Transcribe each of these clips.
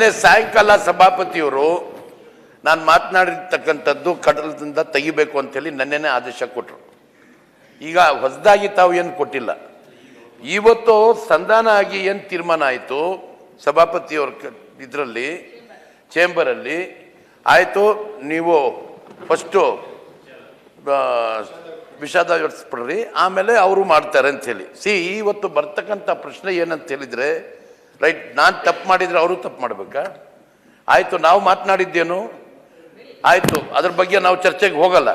ನಿನ್ನೆ ಸಾಯಂಕಾಲ ಸಭಾಪತಿಯವರು ನಾನು ಮಾತನಾಡಿರ್ತಕ್ಕಂಥದ್ದು ಕಡಲದಿಂದ ತೆಗಿಬೇಕು ಅಂತೇಳಿ ನನ್ನೆನೇ ಆದೇಶ ಕೊಟ್ಟರು ಈಗ ಹೊಸದಾಗಿ ತಾವು ಏನು ಕೊಟ್ಟಿಲ್ಲ. ಇವತ್ತು ಸಂಧಾನ ಆಗಿ ಏನು ತೀರ್ಮಾನ ಆಯಿತು, ಸಭಾಪತಿಯವ್ರ ಇದರಲ್ಲಿ, ಚೇಂಬರಲ್ಲಿ ಆಯಿತು, ನೀವು ಫಸ್ಟು ವಿಷಾದ ವ್ಯಕ್ತಪಡ್ರಿ ಆಮೇಲೆ ಅವರು ಮಾಡ್ತಾರೆ ಅಂಥೇಳಿ ಸಿ, ಇವತ್ತು ಬರ್ತಕ್ಕಂಥ ಪ್ರಶ್ನೆ ಏನಂತ ಹೇಳಿದ್ರೆ ರೈಟ್ ನಾನು ತಪ್ಪು ಮಾಡಿದ್ರೆ ಅವರು ತಪ್ಪು ಮಾಡಬೇಕಾ? ಆಯಿತು, ನಾವು ಮಾತನಾಡಿದ್ದೇನು? ಆಯಿತು, ಅದ್ರ ಬಗ್ಗೆ ನಾವು ಚರ್ಚೆಗೆ ಹೋಗಲ್ಲ.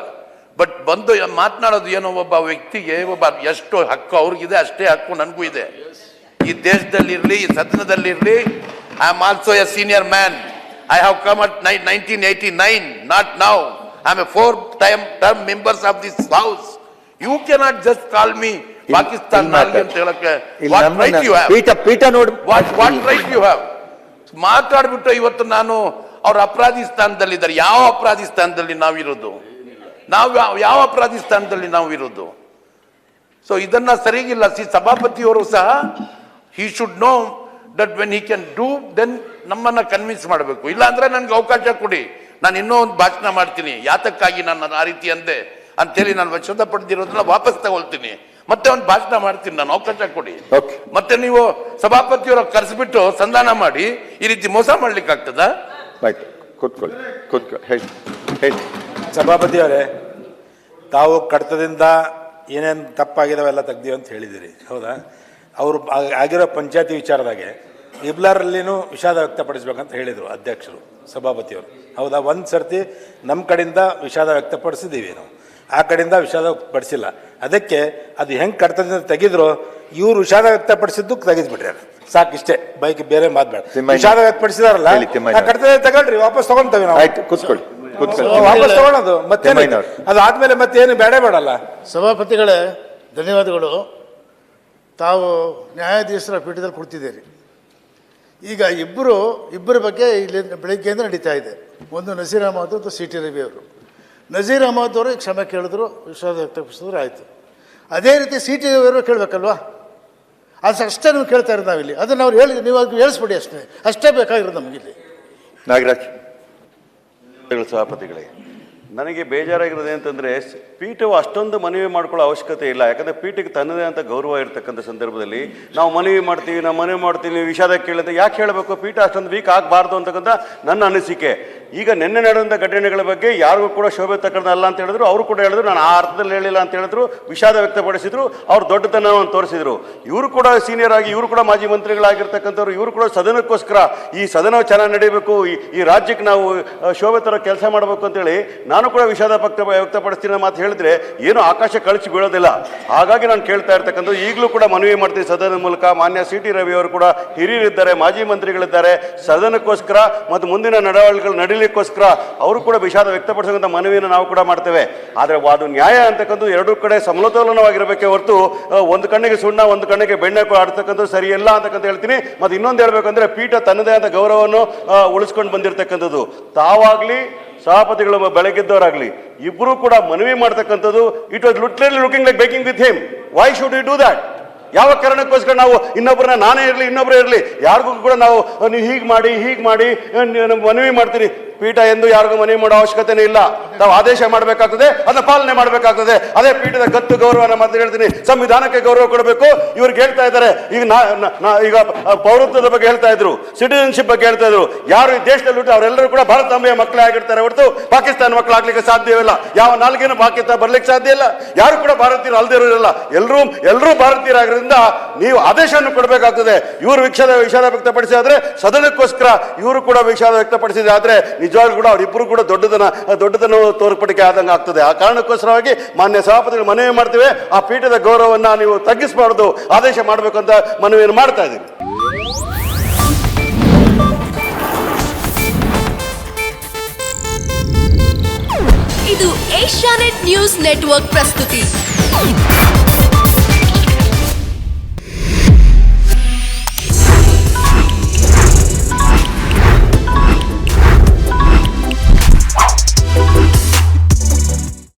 ಬಟ್ ಬಂದು ಮಾತನಾಡೋದು ಏನೋ ಒಬ್ಬ ವ್ಯಕ್ತಿಗೆ, ಒಬ್ಬ ಎಷ್ಟು ಹಕ್ಕು ಅವ್ರಿಗಿದೆ, ಅಷ್ಟೇ ಹಕ್ಕು ನನಗೂ ಇದೆ. ಈ ದೇಶದಲ್ಲಿರಲಿ ಈ ಸದನದಲ್ಲಿರಲಿ I am also a senior man I have come at nineteen eighty nine not now I am a four time term members of this house you cannot just call me Pakistan ಅಂತ ಹೇಳಕ್ಕೆ? ಪೀಠ ಪೀಠ ನೋಡಿ what what right you have ಮಾತಾಡ್ಬಿಟ್ಟು ಇವತ್ತು ನಾನು ಅವ್ರ ಅಪರಾಧಿ ಸ್ಥಾನದಲ್ಲಿದ್ದಾರೆ. ಯಾವ ಅಪರಾಧಿ ಸ್ಥಾನದಲ್ಲಿ ನಾವಿರೋದು? ನಾವು ಯಾವ- ಅಪರಾಧಿ ಸ್ಥಾನದಲ್ಲಿ ನಾವು ಇರೋದು ಸೊ ಇದನ್ನ ಸರಿಗಿಲ್ಲ. ಸಿ ಸಭಾಪತಿಯವರು ಸಹ he should know that when he can do then ನಮ್ಮನ್ನ ಕನ್ವಿನ್ಸ್ ಮಾಡಬೇಕು. ಇಲ್ಲ ಅಂದ್ರೆ ನನ್ಗೆ ಅವಕಾಶ ಕೊಡಿ. ನಾನು ಇನ್ನೂ ಒಂದು ಭಾಷಣ ಮಾಡ್ತೀನಿ. ಯಾತಕ್ಕಾಗಿ ನಾನು ಆ ರೀತಿ ಅಂದೆ? ಅಂತೇಳಿ ನಾನು ವಶದ ಪಡೆದಿರೋದನ್ನ ವಾಪಸ್ ತಗೊಳ್ತೀನಿ. ಮತ್ತೆ ಒಂದು ಭಾಷಣ ಮಾಡ್ತೀನಿ ನಾನು ಅವಕಾಶ ಕೊಡಿ. ಮತ್ತೆ ನೀವು ಸಭಾಪತಿಯವರ ಕರೆಸಿಬಿಟ್ಟು ಸಂಧಾನ ಮಾಡಿ ಈ ರೀತಿ ಮೋಸ ಮಾಡ್ಲಿಕ್ಕೆ ಆಗ್ತದ ಆಯ್ತು ಕೂತ್ಕೊಳ್ಳಿ ಕೂತ್ಕೊಳ್ಳಿ ಹೇಳಿ ಹೇಳಿ. ಸಭಾಪತಿಯವರೇ ತಾವು ಕಡತದಿಂದ ಏನೇನು ತಪ್ಪಾಗಿದಾವೆಲ್ಲ ತೆಗ್ದೀವಿ ಅಂತ ಹೇಳಿದಿರಿ ಹೌದಾ? ಅವರು ಆಗಿರೋ ಪಂಚಾಯತಿ ವಿಚಾರದಾಗೆ ಇಬ್ಲಾರಲ್ಲಿನೂ ವಿಷಾದ ವ್ಯಕ್ತಪಡಿಸ್ಬೇಕಂತ ಹೇಳಿದರು ಅಧ್ಯಕ್ಷರು ಸಭಾಪತಿಯವರು. ಹೌದಾ? ಒಂದು ಸರ್ತಿ ನಮ್ಮ ಕಡೆಯಿಂದ ವಿಷಾದ ವ್ಯಕ್ತಪಡಿಸಿದ್ದೀವಿ ನಾವು. ಆ ಕಡೆಯಿಂದ ವಿಷಾದ ಪಡಿಸಿಲ್ಲ. ಅದಕ್ಕೆ ಅದು ಹೆಂಗೆ ಕಡತದಿಂದ ತೆಗೆದ್ರು ಇವ್ರು ವಿಷಾದ ವ್ಯಕ್ತಪಡಿಸಿದ್ದು ತೆಗೆದ್ಬಿಟ್ರೆ. ಇಷ್ಟೇ ಬೈಕ್ ಬೇರೆ ಮಾತ್ಬೇಡ. ವಿಷಾದ ವ್ಯಕ್ತಪಡಿಸಿದಾರಲ್ಲ. ಕಡತದಿಂದ ತಗೊಳ್ರಿ ವಾಪಸ್ ತಗೊಂತೇವೆ ನಾವು. ಆಯ್ತು ಕೂತ್ಕೊಳ್ಳಿ ಕೂತ್ಕೊಳ್ಳಿ. ವಾಪಸ್ ತಗೊಳೋದು ಮತ್ತೆ. ಅದು ಆದ್ಮೇಲೆ ಮತ್ತೇನು ಬೇಡ ಬೇಡಲ್ಲ. ಸಭಾಪತಿಗಳೇ ಧನ್ಯವಾದಗಳು. ತಾವು ನ್ಯಾಯಾಧೀಶರ ಪೀಠದಲ್ಲಿ ಕೊಡ್ತಿದ್ದೀರಿ ಈಗ ಇಬ್ಬರು ಇಬ್ಬರ ಬಗ್ಗೆ ಇಲ್ಲಿ ಬೆಳಗ್ಗೆಯಿಂದ ನಡೀತಾ ಇದೆ. ಒಂದು ನಸೀರಾಮ್ ಅಹಮದ್ ಮತ್ತು ಸಿ ಟಿ ರವಿ ಅವರು. ನಜೀರ್ ಅಹಮದ್ ಅವರು ಕ್ಷಮೆ ಕೇಳಿದ್ರು, ವಿಶ್ವಾಸ ವ್ಯಕ್ತಪಡಿಸಿದ್ರು, ಆಯಿತು. ಅದೇ ರೀತಿ ಸಿ ಟಿ ಅವರು ಕೇಳಬೇಕಲ್ವಾ? ಅದು ಅಷ್ಟೇ ನೀವು ಕೇಳ್ತಾ ಇರೋದು ನಾವಿಲ್ಲಿ. ಅದನ್ನು ಅವ್ರು ಹೇಳಿ, ನೀವು ಅದು ಹೇಳಿಸ್ಬಿಡಿ ಅಷ್ಟೇ. ಅಷ್ಟೇ ಬೇಕಾಗಿರೋದು ನಮಗಿಲ್ಲಿ ನಾಗರಾಜ್ ಸಭಾಪತಿಗಳೇ. ನನಗೆ ಬೇಜಾರಾಗಿರೋದು ಅಂತಂದರೆ ಪೀಠವು ಅಷ್ಟೊಂದು ಮನವಿ ಮಾಡ್ಕೊಳ್ಳೋ ಅವಶ್ಯಕತೆ ಇಲ್ಲ. ಯಾಕಂದರೆ ಪೀಠಕ್ಕೆ ತನ್ನದೇ ಅಂತ ಗೌರವ ಇರತಕ್ಕಂಥ ಸಂದರ್ಭದಲ್ಲಿ ನಾವು ಮನವಿ ಮಾಡ್ತೀವಿ, ನಾವು ಮನವಿ ಮಾಡ್ತೀವಿ ವಿಷಾದ ಕೇಳಿದ್ರೆ ಯಾಕೆ ಹೇಳಬೇಕು? ಪೀಠ ಅಷ್ಟೊಂದು ವೀಕ್ ಆಗಬಾರ್ದು ಅಂತಕ್ಕಂಥ ನನ್ನ ಅನಿಸಿಕೆ. ಈಗ ನಿನ್ನೆ ನಡೆದ ಘಟನೆಗಳ ಬಗ್ಗೆ ಯಾರಿಗೂ ಕೂಡ ಶೋಭೆ ತಕ್ಕಂಥ ಅಲ್ಲ ಅಂತ ಹೇಳಿದ್ರು. ಅವರು ಕೂಡ ಹೇಳಿದ್ರು, ನಾನು ಆ ಅರ್ಥದಲ್ಲಿ ಹೇಳಿಲ್ಲ ಅಂತ ಹೇಳಿದ್ರು, ವಿಷಾದ ವ್ಯಕ್ತಪಡಿಸಿದ್ರು. ಅವ್ರು ದೊಡ್ಡತನವನ್ನು ತೋರಿಸಿದ್ರು. ಇವರು ಕೂಡ ಸೀನಿಯರ್ ಆಗಿ, ಇವರು ಕೂಡ ಮಾಜಿ ಮಂತ್ರಿಗಳಾಗಿರ್ತಕ್ಕಂಥವ್ರು, ಇವರು ಕೂಡ ಸದನಕ್ಕೋಸ್ಕರ ಈ ಸದನ ಚೆನ್ನಾಗಿ ನಡೀಬೇಕು, ಈ ರಾಜ್ಯಕ್ಕೆ ನಾವು ಶೋಭೆ ತರೋ ಕೆಲಸ ಮಾಡಬೇಕು ಅಂತೇಳಿ ನಾನು ಕೂಡ ವಿಷಾದ ಪಕ್ತ, ವ್ಯಕ್ತಪಡಿಸ್ತೀನಿ ಮಾತು ಹೇಳಿದ್ರೆ ಏನು ಆಕಾಶ ಕಳಿಸಿ ಬೀಳೋದಿಲ್ಲ. ಹಾಗಾಗಿ ನಾನು ಕೇಳ್ತಾ ಇರ್ತಕ್ಕಂಥದ್ದು, ಈಗಲೂ ಕೂಡ ಮನವಿ ಮಾಡ್ತೀನಿ ಸದನದ ಮೂಲಕ. ಮಾನ್ಯ ಸಿ ಟಿ ರವಿ ಅವರು ಕೂಡ ಹಿರಿಯರಿದ್ದಾರೆ, ಮಾಜಿ ಮಂತ್ರಿಗಳಿದ್ದಾರೆ. ಸದನಕ್ಕೋಸ್ಕರ ಮತ್ತು ಮುಂದಿನ ನಡವಳಿಕೆಗಳು ನಡೀಲಿಕ್ಕೋಸ್ಕರ ಅವರು ಕೂಡ ವಿಷಾದ ವ್ಯಕ್ತಪಡಿಸುವಂಥ ಮನವಿಯನ್ನು ನಾವು ಕೂಡ ಮಾಡ್ತೇವೆ. ಆದರೆ ಅದು ನ್ಯಾಯ ಅಂತಕ್ಕಂಥದ್ದು ಎರಡೂ ಕಡೆ ಸಮತೋಲನವಾಗಿರಬೇಕೇ ಹೊರತು ಒಂದು ಕಣ್ಣಿಗೆ ಸುಣ್ಣ, ಒಂದು ಕಣ್ಣಿಗೆ ಬೆಣ್ಣೆ ಆಡ್ತಕ್ಕಂಥದ್ದು ಸರಿಯಲ್ಲ ಅಂತಕ್ಕಂತ ಹೇಳ್ತೀನಿ. ಮತ್ತು ಇನ್ನೊಂದು ಹೇಳಬೇಕಂದ್ರೆ ಪೀಠ ತನ್ನದೇ ಆದ ಗೌರವವನ್ನು ಉಳಿಸ್ಕೊಂಡು ಬಂದಿರತಕ್ಕಂಥದ್ದು. ತಾವಾಗ್ಲಿ, ಸಭಾಪತಿಗಳು ಬೆಳಗ್ಗೆದ್ದವರಾಗಲಿ ಇಬ್ಬರೂ ಕೂಡ ಮನವಿ ಮಾಡ್ತಕ್ಕಂಥದ್ದು it was literally looking like baking with him why should you do that ಯಾವ ಕಾರಣಕ್ಕೋಸ್ಕರ ನಾವು ಇನ್ನೊಬ್ಬರನ್ನ ನಾನೇ ಇರಲಿ ಇನ್ನೊಬ್ಬರೇ ಇರಲಿ, ಯಾರಿಗೂ ಕೂಡ ನಾವು, ನೀವು ಹೀಗೆ ಮಾಡಿ ಹೀಗೆ ಮಾಡಿ ಮನವಿ ಮಾಡ್ತೀರಿ. ಪೀಠ ಎಂದು ಯಾರಿಗೂ ಮನವಿ ಮಾಡೋ ಅವಶ್ಯಕತೆನೇ ಇಲ್ಲ. ನಾವು ಆದೇಶ ಮಾಡಬೇಕಾಗ್ತದೆ, ಅದನ್ನ ಪಾಲನೆ ಮಾಡಬೇಕಾಗ್ತದೆ. ಅದೇ ಪೀಠದ ಗತ್ತು ಗೌರವನ ಅಂತ ಹೇಳ್ತೀನಿ. ಸಂವಿಧಾನಕ್ಕೆ ಗೌರವ ಕೊಡಬೇಕು. ಇವ್ರಿಗೆ ಹೇಳ್ತಾ ಇದ್ದಾರೆ. ಈಗ ಈಗ ಪೌರತ್ವದ ಬಗ್ಗೆ ಹೇಳ್ತಾ ಇದ್ರು ಸಿಟಿಸನ್ಶಿಪ್ ಬಗ್ಗೆ ಹೇಳ್ತಾ ಇದ್ರು. ಯಾರು ಈ ದೇಶದಲ್ಲಿ ಹುಟ್ಟು ಅವರೆಲ್ಲರೂ ಕೂಡ ಭಾರತಾಂಬೆಯ ಮಕ್ಕಳೇ ಆಗಿರ್ತಾರೆ ಹೊರತು ಪಾಕಿಸ್ತಾನ ಮಕ್ಕಳಾಗ್ಲಿಕ್ಕೆ ಸಾಧ್ಯವಿಲ್ಲ ಯಾವ ನಾಲ್ಕೇನು ಪಾಕಿಸ್ತಾನ ಬರ್ಲಿಕ್ಕೆ ಸಾಧ್ಯ ಇಲ್ಲ. ಯಾರು ಕೂಡ ಭಾರತೀಯರು ಅಲ್ಲದೆ ಇರೋದಿಲ್ಲ ಎಲ್ಲರೂ ಎಲ್ಲರೂ ಭಾರತೀಯರಾಗಿರೋದ್ರಿಂದ ನೀವು ಆದೇಶವನ್ನು ಕೊಡಬೇಕಾಗ್ತದೆ. ಇವರು ವಿಷಾದ ವಿಷಾದ ವ್ಯಕ್ತಪಡಿಸಿದ್ರೆ ಸದನಕ್ಕೋಸ್ಕರ ಇವರು ಕೂಡ ವಿಷಾದ ವ್ಯಕ್ತಪಡಿಸಿದೆ. ಆದ್ರೆ ನಿಜವಾಗ್ಲೂ ಕೂಡ ಅವರಿಬ್ಬರು ಕೂಡ ದೊಡ್ಡದನ ದೊಡ್ಡದನ್ನು ತೋರ್ಪಡಿಕೆ ಆದಂಗೆ ಆಗ್ತದೆ. ಆ ಕಾರಣಕ್ಕೋಸ್ಕರವಾಗಿ ಮಾನ್ಯ ಸಭಾಪತಿಗಳು ಮನವಿ ಮಾಡ್ತೀವಿ. ಆ ಪೀಠದ ಗೌರವವನ್ನು ನೀವು ತಗ್ಗಿಸಬಾರ್ದು. ಆದೇಶ ಮಾಡಬೇಕು ಅಂತ ಮನವಿಯನ್ನು ಮಾಡ್ತಾ ಇದ್ದೀವಿ ಇದು ಏಷ್ಯಾನೆಟ್ ನ್ಯೂಸ್ ನೆಟ್ವರ್ಕ್ ಪ್ರಸ್ತುತಿ.